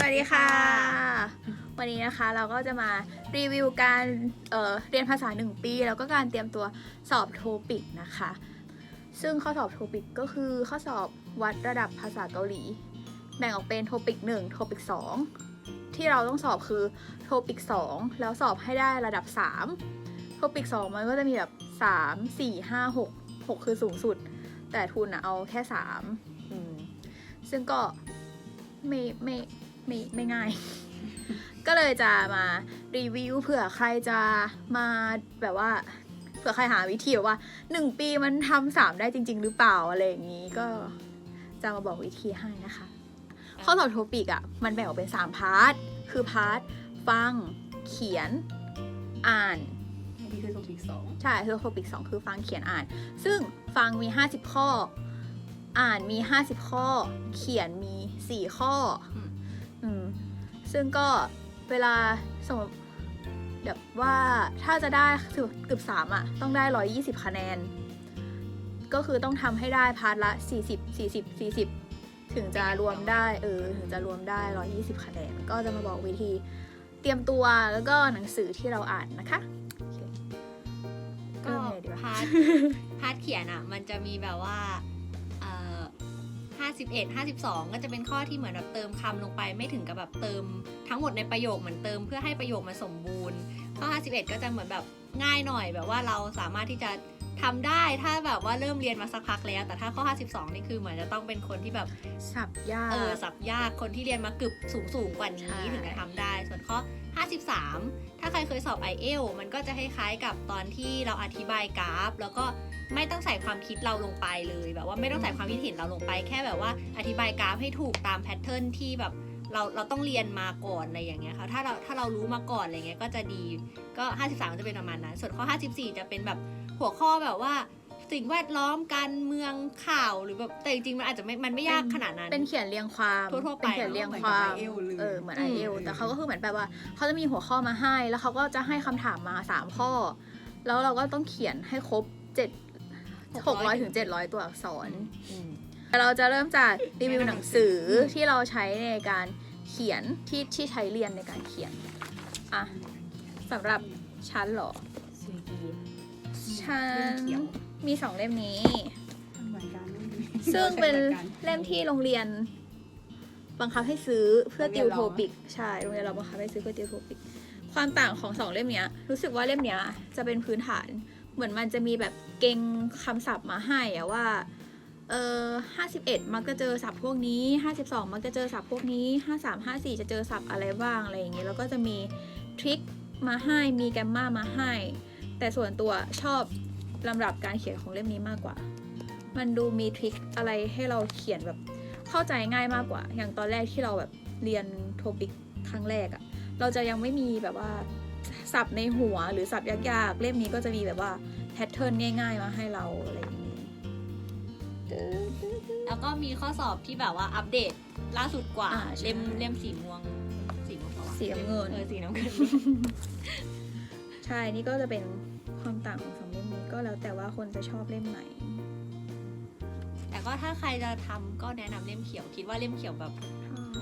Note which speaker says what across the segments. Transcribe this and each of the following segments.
Speaker 1: สวัสดีค่ะ วันนี้นะคะเราก็จะมารีวิวการเเรียนภาษา 1 ปี แล้วก็การเตรียมตัวสอบโทปิกนะคะ ซึ่งข้อสอบโทปิกก็คือข้อสอบวัดระดับภาษาเกาหลี แบ่งออกเป็นโทปิก1โทปิก2 ที่เราต้องสอบคือโทปิก2 แล้วสอบให้ได้ระดับ 3 โทปิก2 มันก็จะมีแบบ 3 4 5 6 6 คือสูงสุด แต่ทุนอะเอาแค่3อืมซึ่งก็ไม่ไม่ ไม่ไม่ง่าย ก็เลยจะมารีวิวเผื่อใครจะมาแบบว่าเผื่อใครหาวิธีแบบว่าหนึ่งปีมันทำสามได้จริง ๆ หรือเปล่าอะไรอย่างนี้ก็จะมาบอกวิธีให้นะคะ ข้อสอบโทปิกอะมันแบ่งออกเป็น 3 พาร์ท คือพาร์ทฟัง เขียนอ่าน
Speaker 2: อันนี้คือโทปิกสอง
Speaker 1: ใช่คือโทปิกสองคือฟังเขียนอ่าน ซึ่งฟังมี 50 ข้อ อ่านมี 50 ข้อ เขียนมี 4 ข้อออืม ซึ่งก็เวลาสมมติแบบว่าถ้าจะได้คือเกือบสามอะ ต้องได้ 120 คะแนน ก็คือต้องทำให้ได้พาร์ทละ 40 40 40 ถึงจะรวมได้เออถึงจะรวมได้ 120 คะแนน ก็จะมาบอกวิธีเตรียมตัวแล้วก็หนังสือที่เราอ่านนะคะโอเค
Speaker 3: ก็
Speaker 1: เริ่มเลยดีกว่า
Speaker 3: พาร์ทพาร์ทเขียนอะ มันจะมีแบบว่า 51 52 ก็จะเป็นข้อที่เหมือนแบบเติมคำลงไป ไม่ถึงกับแบบเติมทั้งหมดในประโยคเหมือนเติมเพื่อให้ประโยคมันสมบูรณ์ ข้อ 51 ก็จะเหมือนแบบง่ายหน่อยแบบว่าเราสามารถที่จะ ทำได้ถ้าแบบว่าเริ่มเรียนมาสักพักแล้ว แต่ถ้าข้อ 52 นี่คือเหมือนจะต้องเป็นคนที่แบบ
Speaker 1: สับยาก
Speaker 3: เออสับยากคนที่เรียนมากึบสูงสูงๆกว่านี้
Speaker 1: ใช่
Speaker 3: ถึงจะทำได้ ส่วนข้อ 53 ถ้าใครเคยสอบ i อเอลมันก็จะคล้ายๆกับตอนที่เราอธิบายกราฟ แล้วก็ไม่ต้องใส่ความคิดเราลงไปเลยแบบว่าไม่ต้องใส่ความคิดเห็นเราลงไปแค่แบบว่าอธิบายกราฟให้ถูกตามแพทเทิร์นที่แบบเราเราต้องเรียนมาก่อนอะไรอย่างเงี้ยค่ะถ้าเราถ้าเรารู้มาก่อนอะไรเงี้ยก็จะดีก็ 53 จะเป็นประมาณนั้น ส่วนข้อ 54 จะเป็นแบบ หัวข้อแบบว่า สิ่งแวดล้อมการเมืองข่าวหรือแบบแต่จริงๆมันอาจจะไม่มันไม่ยากขนาดนั้น
Speaker 1: เป็นเขียนเรียงความ
Speaker 3: ทั่วๆไป
Speaker 1: เป็นเขียนเรียงความ
Speaker 2: เอลเลย
Speaker 1: เออเหมือนไอ
Speaker 3: อืม
Speaker 1: เอลแต่เขาก็คือเหมือนแบบว่าเขาจะมีหัวข้อมาให้ แล้วเขาก็จะให้คำถามมาสามข้อ แล้วเราก็ต้องเขียนให้ครบเจ็ดหกร้อยถึงเจ็ดร้อยตัวอักษรเราจะเริ่มจากรีวิวหนังสือที่เราใช้ในการเขียนที่ที่ใช้เรียนในการเขียน อะสำหรับชั้นเหรอ
Speaker 2: ซีดี
Speaker 1: ชั้น
Speaker 2: เขียว
Speaker 1: มีสองเล่มนี้
Speaker 2: เหมือนกัน
Speaker 1: ซึ่งเป็นเล่มที่โรงเรียน บังคับให้ซื้อเพื่อติวโทปิก ใช่โรงเรียนเราบังคับให้ซื้อเพื่อติวโทปิก ความต่างของสองเล่มเนี้ย รู้สึกว่าเล่มเนี้ยจะเป็นพื้นฐาน เหมือนมันจะมีแบบเก่งคำศัพท์มาให้อะว่าเออห้าสิบเอ็ดมักจะเจอศัพท์พวกนี้ห้าสิบสองมักจะเจอศัพท์พวกนี้ห้าสามห้าสี่จะเจอศัพท์อะไรบ้างอะไรอย่างเงี้ยแล้วก็จะมีทริคมาให้มีแกมมามาให้ แต่ส่วนตัวชอบลำดับการเขียนของเล่มนี้มากกว่า มันดูมีทริคอะไรให้เราเขียนแบบเข้าใจง่ายมากกว่า อย่างตอนแรกที่เราแบบเรียนโทปิกครั้งแรกอะเราจะยังไม่มีแบบว่าศัพท์ในหัวหรือศัพท์ยากๆ เล่มนี้ก็จะมีแบบว่าแพทเทิร์นง่าย ๆ มาให้เราอะไรอย่างนี้
Speaker 3: แล้วก็มีข้อสอบที่แบบว่าอัปเดตล่าสุดกว่า
Speaker 1: อ่าใช่
Speaker 3: เล่มเล่มสีม่วง สีม่วงปะวะ
Speaker 1: สีน้ำเงิน
Speaker 3: เออสีน้ำเงิน
Speaker 1: ใช่ นี่ก็จะเป็น ความต่างของสองเล่มนี้ก็แล้วแต่ว่าคนจะชอบเล่มไหน
Speaker 3: แต่ก็ถ้าใครจะทำก็แนะนำเล่มเขียวคิดว่าเล่มเขียวแบบ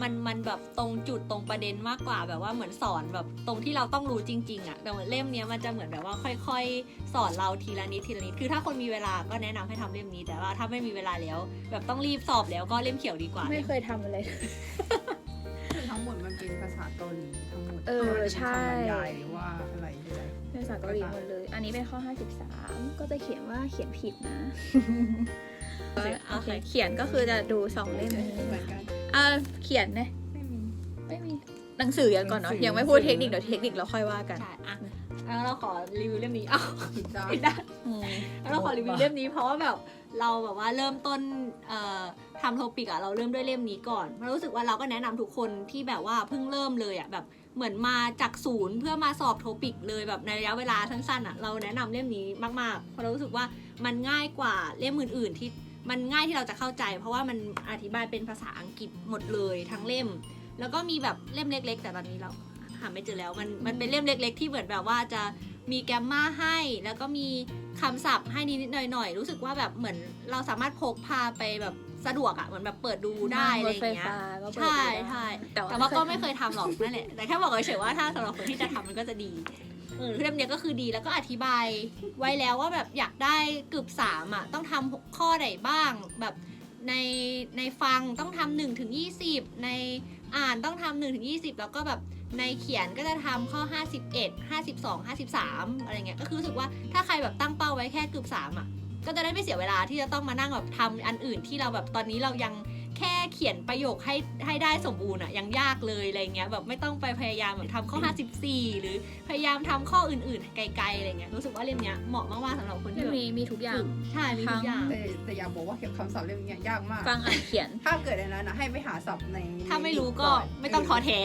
Speaker 3: มันมันแบบตรงจุดตรงประเด็นมากกว่าแบบว่าเหมือนสอนแบบตรงที่เราต้องรู้จริง ๆอะแต่เหมือนเล่มเนี้ยมันจะเหมือนแบบว่าค่อย ๆ สอนเราทีละนิดทีละนิดคือถ้าคนมีเวลาก็แนะนำให้ทำเล่มนี้ แต่ว่าถ้าไม่มีเวลาแล้ว แบบต้องรีบสอบแล้วก็เล่มเขียวดีกว่า
Speaker 1: ไม่เคยทำอะไร
Speaker 2: คือทั้งหมดมันเป็นภาษาเกาหลีทั้งหมด
Speaker 1: เออ
Speaker 2: ไม่ว่าจะเป็น
Speaker 1: ใช่
Speaker 2: คำบรรยายหรือว่าอะไรใด
Speaker 1: เป็น ภาษาเกาหลีหมดเลย อันนี้เป็นข้อ 53 ก็จะเขียนว่าเขียนผิดนะ
Speaker 3: โอเค
Speaker 1: โอเคเขียนก็คือจะดูสองเล่มนี้
Speaker 2: เหมือนกัน
Speaker 1: อ่าเขียนเนี่ย
Speaker 2: ไม่มี
Speaker 1: ไม่มี หนังสือยังก่อนเนาะ
Speaker 2: หนังสือ
Speaker 1: ยังไม่พูดเทคนิคเดี๋ยวเทคนิคเราค่อยว่ากัน
Speaker 3: ใช่อะแล้วเราขอรีวิวเล่มนี้อ้าว
Speaker 2: ผิดได้
Speaker 3: ไม่ได้
Speaker 1: อืม
Speaker 3: แล้วเราขอรีวิวเล่มนี้เพราะว่าแบบเราแบบว่าเริ่มต้นเอ่อทำโทปิกอะเราเริ่มด้วยเล่มนี้ก่อนเพราะรู้สึกว่าเราก็แนะนำทุกคนที่แบบว่าเพิ่งเริ่มเลยอะแบบ เหมือนมาจากศูนย์เพื่อมาสอบโทปิกเลยแบบในระยะเวลาสั้นๆอะเราแนะนำเล่มนี้มากๆเพราะเรารู้สึกว่ามันง่ายกว่าเล่มอื่นๆที่มันง่ายที่เราจะเข้าใจ เพราะว่ามันอธิบายเป็นภาษาอังกฤษหมดเลยทั้งเล่ม แล้วก็มีแบบเล่มเล็ก ๆ แต่ตอนนี้เราหาไม่เจอแล้วมันมันเป็นเล่มเล็ก ๆ ที่เหมือนแบบว่าจะมีแกมมาให้ แล้วก็มีคำศัพท์ให้นิดๆหน่อยๆรู้สึกว่าแบบเหมือนเราสามารถพกพาไปแบบ สะดวกอะเหมือนแบบเปิดดูได้อะไรอย่างเงี้ย
Speaker 1: นั่งรถไฟฟ้าก็เปิด
Speaker 3: ใช่
Speaker 1: ดูได้
Speaker 3: ใช่
Speaker 1: แต่ว่า
Speaker 3: แต่ว่าก็ไม่เคยทำหรอกนั่นแหละแต่แค่บอกเฉยๆว่าถ้าสำหรับคนที่จะทำมันก็จะดีเออเรื่องเนี้ยก็คือดีแล้วก็อธิบายไว้แล้วว่าแบบอยากได้กึบสามอะต้องทำข้อไหนบ้างแบบในในฟังต้องทำหนึ่งถึงยี่สิบในอ่านต้องทำหนึ่งถึงยี่สิบแล้วก็แบบในเขียนก็จะทำข้อ 51 52 53 อะไรเงี้ยก็คือรู้สึกว่าถ้าใครแบบตั้งเป้าไว้แค่กึบสามอะ ก็จะได้ไม่เสียเวลาที่จะต้องมานั่งแบบทำอันอื่นที่เราแบบตอนนี้เรายังแค่เขียนประโยคให้ให้ได้สมบูรณ์อะยังยากเลยอะไรเงี้ยแบบไม่ต้องไปพยายามแบบทำข้อ 54 หรือพยายามทำข้ออื่นๆ ไกลๆอะไรเงี้ยรู้สึกว่าเล่มเนี้ยเหมาะมากๆสำหรับคนที่
Speaker 1: เล่ม
Speaker 3: แบบ
Speaker 1: นี้มีทุกอย่าง
Speaker 3: ฝึกใช่มีทุกอย่าง
Speaker 2: แต่แต่อยากบอกว่าเก็บคำศัพท์เล่มเนี้ยยากมาก
Speaker 1: ฟังอ่านเขียน
Speaker 2: ถ้าเกิดอันนั้นนะให้ไปหาศัพท์ใน
Speaker 3: ถ้าไม่รู้ก็ไม่ต้องท้อแท้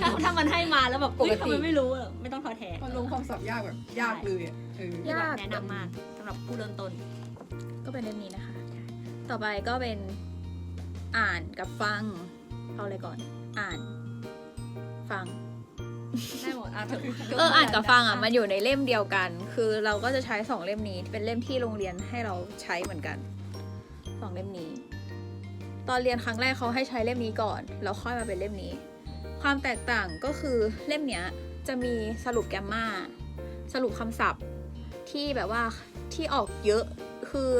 Speaker 3: ถ้าถ้ามันให้มาแล้วแบบเฮ้ยทำไมไม่รู้อะไม่ต้องท้อแท้
Speaker 2: มันลงคำศัพท์ยากแบบยากเลยอะเออ
Speaker 1: ยาก
Speaker 3: แนะนำมากสำหรับผู้เริ่มต้น
Speaker 1: ก็เป็นเล่มนี้นะคะ ต่อไปก็เป็นอ่านกับฟัง เอาอะไรก่อน อ่าน ฟัง
Speaker 3: ได้หมดอะถึง
Speaker 1: เอออ่านกับฟังอะมันอยู่ในเล่มเดียวกัน คือเราก็จะใช้สองเล่มนี้ เป็นเล่มที่โรงเรียนให้เราใช้เหมือนกันสองเล่มนี้ ตอนเรียนครั้งแรกเขาให้ใช้เล่มนี้ก่อน แล้วค่อยมาเป็นเล่มนี้ ความแตกต่างก็คือเล่มเนี้ยจะมีสรุปแกมมาสรุปคำศัพท์ที่แบบว่า ที่ออกเยอะคือ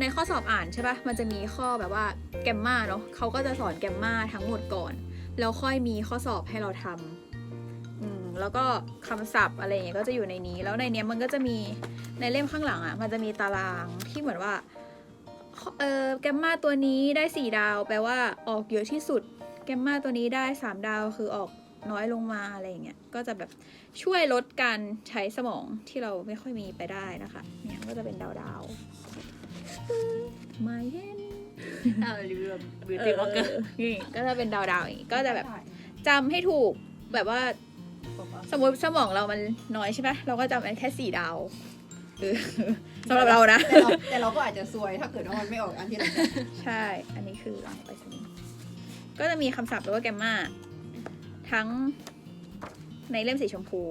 Speaker 1: ในข้อสอบอ่านใช่ปะมันจะมีข้อแบบว่าแกมมาเนาะเขาก็จะสอนแกมมาทั้งหมดก่อน แล้วค่อยมีข้อสอบให้เราทำอืมแล้วก็คำศัพท์อะไรเงี้ยก็จะอยู่ในนี้ แล้วในเนี้ยมันก็จะมีในเล่มข้างหลังอะ่ะ มันจะมีตารางที่เหมือนว่าเออแกมมาตัวนี้ได้สี่ดาว แปลว่าออกเยอะที่สุด แกมมาตัวนี้ได้สามดาวคือออก น้อยลงมาอะไรอย่างเงี้ยก็จะแบบช่วยลดการใช้สมองที่เราไม่ค่อยมีไปได้นะคะ เนี่ยก็จะเป็นดาวดาวไม่เห็น
Speaker 3: เออรีวิวบิวตี้บล็อกเกอร์
Speaker 1: นี่ก็จะเป็นดาวดาวอย่างงี้ก็จะแบบจำให้ถูกแบบว่า สมมติสมองเรามันน้อยใช่ปะเราก็จำมันแค่สี่ดาวเออสำหรับเรานะ
Speaker 2: แต่เราแต่เราก็อาจจะซวยถ้าเกิดว่ามันไม่ออกอันที่เรา
Speaker 1: ใช่ อันนี้คืออ่านไปสนีย์ก็จะมีคำศัพท์หรือว่าแกมมา ทั้งในเล่มสีชมพู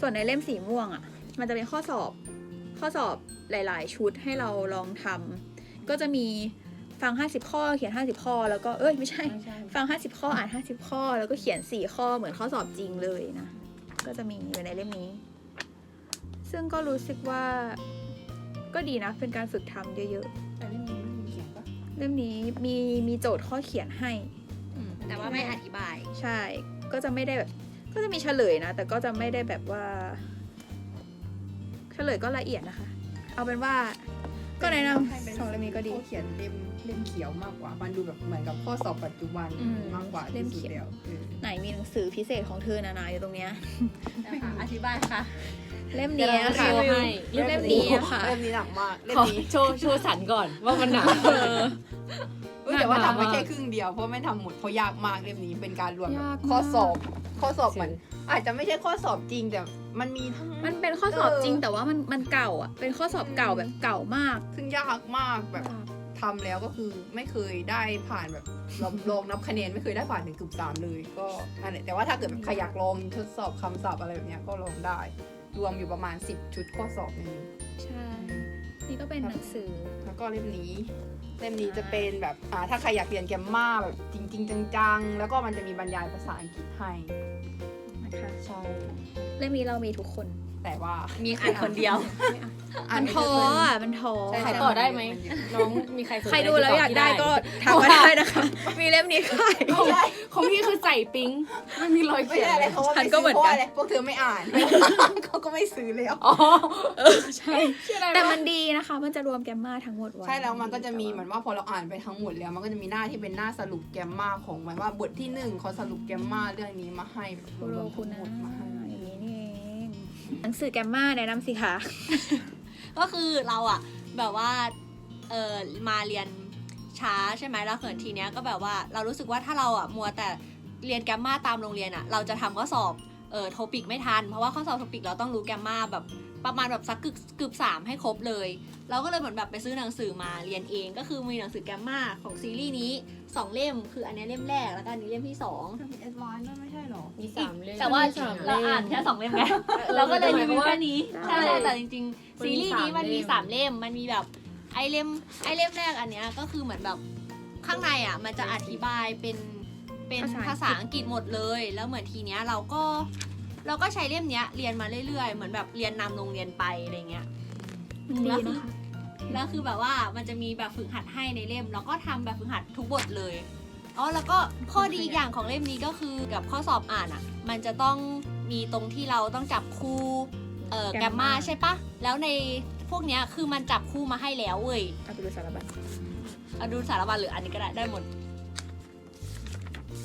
Speaker 1: ส่วนในเล่มสีม่วงอะ่ะ มันจะเป็นข้อสอบ ข้อสอบหลาย ๆ ชุดให้เราลองทำก็จะมีฟัง 50 ข้อ เขียน 50 ข้อ แล้วก็ เอ้ยไม่ใช่
Speaker 2: ไม่ใช่
Speaker 1: ฟัง 50 ข้อ อ่าน 50 ข้อ แล้วก็เขียน 4 ข้อ เหมือนข้อสอบจริงเลยนะ ก็จะมีอยู่ในเล่มนี้ ซึ่งก็รู้สึกว่า ก็ดีนะ เป็นการฝึกทำเยอะ
Speaker 2: แต่เล่มนี้ไม่มีเขียนปะ
Speaker 1: ๆเล่มนี้มีมีโจทย์ข้อเขียนให้
Speaker 3: แต่ว่าไม่อธิบาย
Speaker 1: ใช่ ก็จะไม่ได้แบบก็จะมีเฉลยนะ แต่ก็จะไม่ได้แบบว่า เฉลยก็ละเอียดนะคะ เอาเป็นว่า ก็แนะนำสองเล่มนี้ก็ดี
Speaker 2: เขาเขียนเล่มเล่มเขียวมากกว่า มันดูแบบเหมือนกับข้อสอบปัจจุบัน
Speaker 1: อืม
Speaker 2: มากกว่า
Speaker 1: เล่ม
Speaker 2: ที่
Speaker 1: เขี
Speaker 2: สุด
Speaker 1: ยว
Speaker 2: แล้วเออ
Speaker 1: ไหนมีหนังสือพิเศษของเธอนานาอยู่ตรงเนี้ย
Speaker 3: นะคะอธิบายค่ะ
Speaker 1: เล่มนี้
Speaker 3: เดี๋ยวเรา
Speaker 1: ค่ะ
Speaker 3: รีวิวให้
Speaker 1: เล่มนี้อะค่ะ
Speaker 2: เล่มนี้หนักมากเล่ม
Speaker 4: ขอ
Speaker 2: นี้
Speaker 4: โชว์โชว์สันก่อนว่ามันหนา
Speaker 1: เออ
Speaker 2: เอ้ย แต่ว่า
Speaker 4: หนัก
Speaker 2: ทำไป
Speaker 4: มาก
Speaker 2: แค่ครึ่งเดียวเพราะไม่ทำหมดเพราะยากมากเล่มนี้เป็นการรวมแบบ
Speaker 1: ยากมาก
Speaker 2: ข้อสอบ ข้อสอบมัน อาจจะไม่ใช่ข้อสอบจริงแต่มันมีทั้ง
Speaker 1: มันเป็นข้อสอบ
Speaker 2: เออ
Speaker 1: จริงแต่ว่ามันมันเก่าอะ เป็นข้อสอบเก่าแบบเก่ามาก
Speaker 2: ซึ่งยากมากแบบทำแล้วก็คือไม่เคยได้ผ่านแบบลองลองนับคะแนนไม่เคยได้ผ่านถึงกลุ่มสามเลย ก็นั่นแหละแต่ว่าถ้าเกิดแบบใครอยากลองทดสอบคำศัพท์อะไรแบบเนี้ยก็ลองได้ รวมอยู่ประมาณ 10 ชุดข้อสอบในนี้
Speaker 1: ใช่ นี่ก็เป็นหนังสือ
Speaker 2: แล้วก็เล่มนี้ เล่มนี้จะเป็นแบบอ่าถ้าใครอยากเรียนแกมมาแบบจริงๆจังๆ แล้วก็มันจะมีบรรยายภาษาอังกฤษให้
Speaker 1: นะคะ
Speaker 2: ใช่
Speaker 1: เล่มนี้เรามีทุกคน
Speaker 2: แต่ว่า
Speaker 3: มีอ่านคนเดียว
Speaker 2: อ่า
Speaker 1: มัน
Speaker 2: ไม่
Speaker 1: ท้อ
Speaker 2: เกิน
Speaker 1: อะมันท้อ
Speaker 2: ใช่
Speaker 4: ขายต่อได้ไหมน้องมีใครสนใจ
Speaker 1: ใครดูแล้ว
Speaker 4: ติ
Speaker 1: อยาก
Speaker 4: ที่
Speaker 1: ได้ก็ทักมาได้นะคะ มีเล่มนี้ขาย
Speaker 2: ไม่ใช่
Speaker 4: ของพี่คือใส่ปิ๊งมันมีรอย
Speaker 2: ไม่
Speaker 4: เขียน
Speaker 2: ใช่อะไรเขาว่า
Speaker 1: ฉั
Speaker 2: ไม่
Speaker 1: นก็
Speaker 2: ซื้อ
Speaker 1: เหมือน
Speaker 2: เพราะ
Speaker 1: กัน
Speaker 2: อะไรพวกเธอไม่อ่าน เขาก็ไม่ซื้อแล้ว
Speaker 4: อ๋อ
Speaker 1: เออใช่
Speaker 4: ชื่ออะไร
Speaker 1: แต่
Speaker 4: วะ
Speaker 1: มันดีนะคะ มันจะรวมแกมมาทั้งหมดไว้
Speaker 2: ใช่แล้วมันก็จะมีเหมือนว่าพอเราอ่านไปทั้งหมดแล้ว มันก็จะมีหน้าที่เป็นหน้าสรุปแกมมาของเหมือนว่าบทที่หนึ่งเขาสรุปแกมมาเรื่องนี้มาให้แบบ
Speaker 1: คุ
Speaker 2: ร
Speaker 1: โร
Speaker 2: วม
Speaker 1: คุ
Speaker 2: ทั้ง
Speaker 1: นะ
Speaker 2: หมดมาให้
Speaker 1: หนังสือแกมมาแนะนำสิคะ
Speaker 3: ก็คือเราอะแบบว่าเออมาเรียนช้าใช่ไหมแล้วเขินทีเนี้ยก็แบบว่าเรารู้สึกว่าถ้าเราอะมัวแต่เรียนแกมมาตามโรงเรียนอะเราจะทำข้อสอบเออโทปิกไม่ทัน เพราะว่าข้อสอบโทปิกเราต้องรู้แกมมาแบบ ประมาณแบบสักกึกกึบสามให้ครบเลย เราก็เลยเหมือนแบบไปซื้อหนังสือมาเรียนเอง ก็คือมีหนังสือแกมมาของซีรีส์นี้สองเล่ม คืออันเนี้ยเล่มแรกแล้วก็อันนี้เล่มที่สอง
Speaker 2: มันมีแอดวานซ์ด้วยไม่ใช่หรอ
Speaker 4: มีสามเล่ม
Speaker 3: แต่ว่า
Speaker 4: สม
Speaker 3: เรา
Speaker 4: ล่ม
Speaker 3: อ่านแค่สองเล่มไง
Speaker 4: ออ
Speaker 3: เราก็เลย
Speaker 4: ห
Speaker 3: รี
Speaker 4: มาย
Speaker 3: วิว
Speaker 4: ค
Speaker 3: แค่
Speaker 4: ว่า
Speaker 3: นี้
Speaker 1: ใช่
Speaker 3: ใช่แต่จริง
Speaker 4: มั
Speaker 3: ๆ
Speaker 4: นมี
Speaker 3: ซีรีส์นี้มันมี
Speaker 4: สา
Speaker 3: สามม
Speaker 4: เล่
Speaker 3: เล่
Speaker 4: ม
Speaker 3: มมันมีแบบไอเล่มไอเล่มแรกอันเนี้ยก็คือเหมือนแบบข้างในอะมันจะอธิบายเป็นเป็น
Speaker 1: ภาษา
Speaker 3: ภาษาอังกฤษหมดเลย แล้วเหมือนทีเนี้ยเราก็ เราก็ใช้เล่มเนี้ยเรียนมาเรื่อยๆ เหมือนแบบเรียนนำโรงเรียนไปอะไรเงี้ย
Speaker 1: ดี
Speaker 3: แล้วคือ
Speaker 1: นะคะ
Speaker 3: แล้วคือแบบว่ามันจะมีแบบฝึกหัดให้ในเล่ม แล้วก็ทำแบบฝึกหัดทุกบทเลยอ๋อแล้วก็ข้อดีอีกอย่างของเล่มนี้ก็คือกับข้อสอบอ่านอะ มันจะต้องมีตรงที่เราต้องจับคู่เอ่อแกมมาใช่ปะแล้วในพวกเนี้ยคือมันจับคู่มาให้แล้วเว้ย
Speaker 1: เอาไปดูสารบัญ
Speaker 3: เอาดูสารบัญหรืออันนี้ก็ได้ได้หมด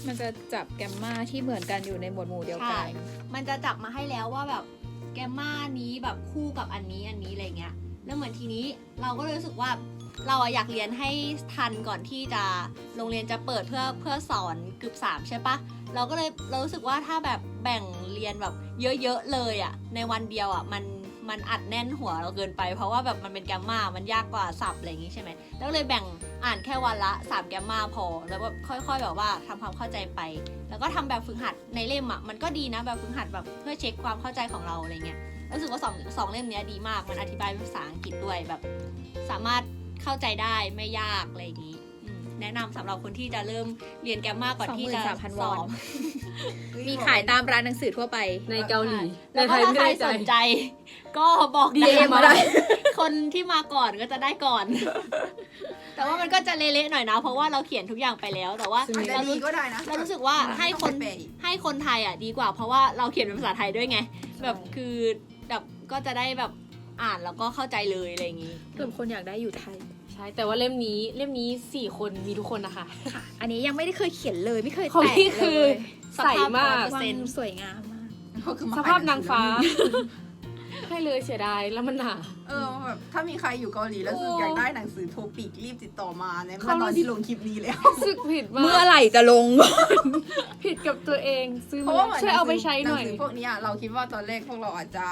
Speaker 1: มันจะจับแกมมาที่เหมือนกันอยู่ในหมวดหมู่เดียวกัน
Speaker 3: มันจะจับมาให้แล้วว่าแบบแกมมานี้แบบคู่กับอันนี้อันนี้อะไรเงี้ย แล้วเหมือนทีนี้เราก็เลยรู้สึกว่าเราอะอยากเรียนให้ทันก่อนที่จะโรงเรียนจะเปิดเพื่อเพื่อสอนกึบสามใช่ปะเราก็เลยเรารู้สึกว่าถ้าแบบแบ่งเรียนแบบเยอะๆเลยอะในวันเดียวอะมันมันอัดแน่นหัวเราเกินไป เพราะว่าแบบมันเป็นแกมมามันยากกว่าสับอะไรอย่างงี้ใช่ไหมแล้วเลยแบ่ง อ่านแค่วันละสามแกมมาพอ แล้วแบบค่อย ๆ แบบว่าทำความเข้าใจไป แล้วก็ทำแบบฝึกหัดในเล่มอะมันก็ดีนะแบบฝึกหัดแบบเพื่อเช็คความเข้าใจของเราอะไรเงี้ยรู้สึกว่าสองสองเล่มเนี้ยดีมาก มันอธิบายเป็นภาษาอังกฤษด้วยแบบ สามารถเข้าใจได้ไม่ยากอะไรอย่างนี้อืมแนะนำสำหรับคนที่จะเริ่มเรียนแกมมาก่อนที่จะ
Speaker 1: 23,000
Speaker 3: ส
Speaker 1: ว
Speaker 3: อ
Speaker 1: อน
Speaker 3: บ
Speaker 1: มีขายตามร้านหนังสือทั่วไป
Speaker 4: ในเกาหลีใน
Speaker 3: แล้ว
Speaker 4: ไท
Speaker 3: ก็
Speaker 4: ย
Speaker 3: ถ้า
Speaker 4: ไม่
Speaker 3: ใคร
Speaker 4: ได้ใจ
Speaker 3: สนใจ ก็บอก
Speaker 1: DM มาได้
Speaker 3: คนที่มาก่อนก็จะได้ก่อน แต่ว่ามันก็จะเละๆหน่อยนะ เพราะว่าเราเขียนทุกอย่างไปแล้ว แต่ว่า
Speaker 2: อาจจะ
Speaker 3: เรา
Speaker 2: ดี
Speaker 3: รู้
Speaker 2: ก็ได้นะ
Speaker 3: เรารู้สึกว่าให้คน
Speaker 2: ต้องไปแปลอีก
Speaker 3: ให้คนไทยอะดีกว่า เพราะว่าเราเขียนเป็นภาษาไทยด้วยไง แบบคือแบบก็จะได้แบบอ่านแล้วก็เข้าใจเลยอะไรอย่างนี้
Speaker 1: เผื่อคนอยากได้อยู่ไทย
Speaker 4: ใช่แต่ว่าเล่มนี้เล่มนี้สี่คนมีทุกคนนะคะ
Speaker 1: ค่ะอันนี้ยังไม่ได้เคยเขียนเลยไม่เคย
Speaker 4: ของ
Speaker 1: แตะ
Speaker 4: พี่
Speaker 1: เล
Speaker 4: คือยใสมาก
Speaker 3: สภาพ
Speaker 1: วาง
Speaker 3: 100%
Speaker 1: สวยงามมาก
Speaker 2: ก็คือม
Speaker 4: สภาพนางฟ้า ให้เลยเสียดายแล้วมันหนา
Speaker 2: เออแบบถ้ามีใครอยู่เกาหลีแล้วรู้สึก
Speaker 4: โอ้
Speaker 2: อยากได้หนังสือโทปิกรีบติดต่อมาใน
Speaker 4: เขา
Speaker 2: ตอนที่ลงคลิปนี้แล้ว
Speaker 4: รู้สึกผิดมา
Speaker 1: เมื่อกไหร่จะลง
Speaker 4: ผิดกับตัวเองซื้อ
Speaker 2: เพ
Speaker 4: มา
Speaker 2: ราะว่าเหมือน
Speaker 4: ช่วยเอาไปใช้หน่อย
Speaker 2: งสืพวกเนี้ยเราคิดว่าตอนแรกพวกเราอาจจะ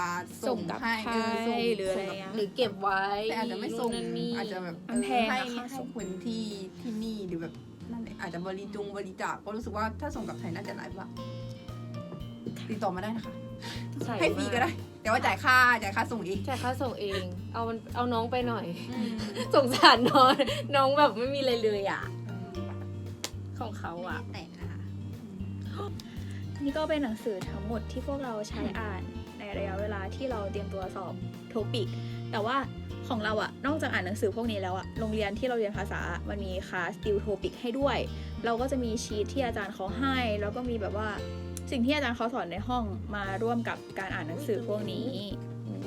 Speaker 1: ส่งกับ
Speaker 2: ให้
Speaker 1: ใคร
Speaker 2: เออส่ง
Speaker 1: หรืออะไร
Speaker 2: ส่งกับ
Speaker 1: เงี้ย
Speaker 4: หรือเก็บไว้
Speaker 2: แต่อาจจะไม่ส่ง
Speaker 4: นู่นนั่นนี่
Speaker 2: อาจจะแบบ
Speaker 1: มันแพง
Speaker 2: ให้
Speaker 1: อะค่าส่
Speaker 2: ให้
Speaker 1: ง
Speaker 2: คนที่ที่นี่หรือแบบนั่นแหละอาจจะบริจงบริจาคก็รู้สึกว่าถ้าส่งกับไทยน่าจะหลายบาทติดต่อมาได้นะคะ
Speaker 4: ใส่
Speaker 2: ให้ฟรีก็ได้ แต่ว่าจ่ายค่าจ่ายค่าส่งอีก
Speaker 4: จ่ายค่าส่งเอง เอามันเอาน้องไปหน่อย สงสารน้องน้องแบบไม่มีอะไรเลยอะ ของเขาอะ
Speaker 3: แตะนะคะ
Speaker 1: นี่ก็เป็นหนังสือทั้งหมดที่พวกเราใช้อ่านในระยะเวลาที่เราเตรียมตัวสอบโทปิก แต่ว่าของเราอะนอกจากอ่านหนังสือพวกนี้แล้วอะโรงเรียนที่เราเรียนภาษาอะมันมีคลาสติวโทปิกให้ด้วย เราก็จะมีชีทที่อาจารย์เขาให้ แล้วก็มีแบบว่า สิ่งที่อาจารย์เขาสอนในห้องมาร่วมกับการอ่านหนังสือพวกนี้อืม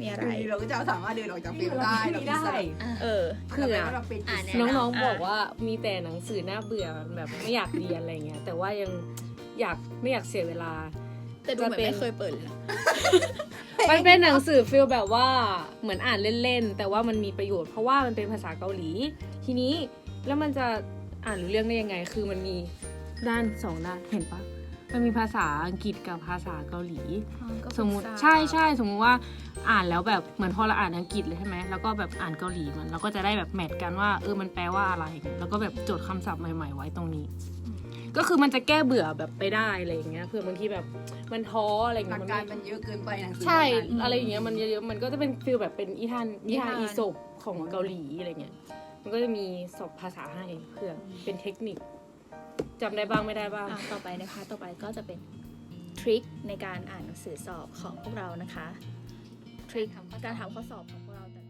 Speaker 1: มีอะไร
Speaker 2: ดูดีเราก็จะสามารถเดินออกจากฟิลได้เราอิสระ
Speaker 1: เออ
Speaker 2: เผื่อว่าเราเป็น
Speaker 3: อ่า
Speaker 2: อิ
Speaker 3: แนะ
Speaker 2: สระ
Speaker 3: นำ
Speaker 4: น้องๆบอกว่ามีแต่หนังสือน่าเบื่อแบบไม่อยากเรียนอะไรเงี้ยแต่ว่ายังอยากไม่อยากเสียเวลา
Speaker 1: แต่ดูเหมือนไม่เคยเปิดเลยนะ
Speaker 4: มันเป็นหนังสือฟีลแบบว่าเหมือนอ่านเล่นๆ แต่ว่ามันมีประโยชน์เพราะว่ามันเป็นภาษาเกาหลี ทีนี้แล้วมันจะอ่านรู้เรื่องได้ยังไง คือมันมีด้านสองด้านเห็นปะ มันมีภาษาอังกฤษกับภาษาเกาหลี สมมุติใช่ใช่สมมุติว่าอ่านแล้วแบบเหมือนพอเราอ่านอังกฤษเลยใช่ไหมแล้วก็แบบอ่านเกาหลีมันเราก็จะได้แบบแมทกันว่าเออมันแปลว่าอะไรอย่างเงี้ยแล้วก็แบบจดคำศัพท์ใหม่ ๆ ไว้ตรงนี้ ก็คือมันจะแก้เบื่อแบบไปได้อะไรอย่างเงี้ยเผื่อบางทีแบบมันท้ออะไรอย่าง
Speaker 2: หลั
Speaker 4: เงี้
Speaker 2: ก
Speaker 4: ยมัน
Speaker 2: การ
Speaker 4: ไม่
Speaker 2: มันเยอะเกินไปหนังสือ
Speaker 4: ใช่
Speaker 2: นั้น
Speaker 4: อะไรอย่างเงี้ยมันเยอะๆมันก็จะเป็นฟีลแบบเป็นอีทาน
Speaker 1: นิ
Speaker 4: อี
Speaker 1: ทา
Speaker 4: ทานนอีศบของเกาหลีอะไรเงี้ยมันก็จะมีสอบภาษาให้เพื่อเป็นเทคนิค จำได้บ้างไม่ได้บ้าง
Speaker 1: อะต่อไปนะคะ ต่อไปก็จะเป็นทริคในการอ่านหนังสือสอบของพวกเรานะคะ ทริคการทำข้อสอบของพวกเราแต่